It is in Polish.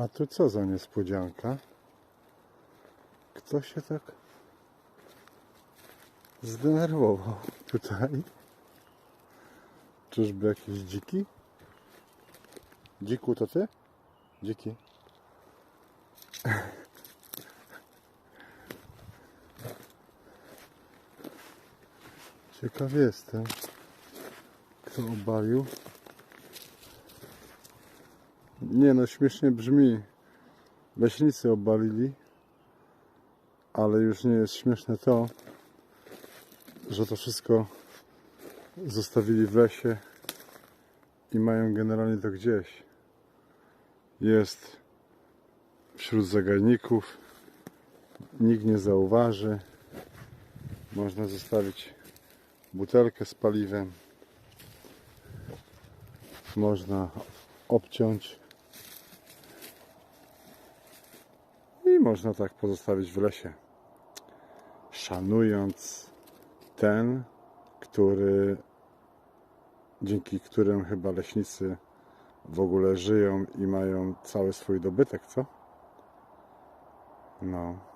A tu co za niespodzianka? Kto się tak zdenerwował tutaj? Czyżby jakiś dziki? Dziku to ty? Dziki. Ciekaw jestem, kto obalił. Nie no, śmiesznie brzmi. Leśnicy obalili, ale już nie jest śmieszne to, że to wszystko zostawili w lesie i mają generalnie to gdzieś. Jest wśród zagajników, nikt nie zauważy. Można zostawić butelkę z paliwem. Można obciąć można tak pozostawić w lesie. Szanując ten, który dzięki którym chyba leśnicy w ogóle żyją i mają cały swój dobytek, co? No.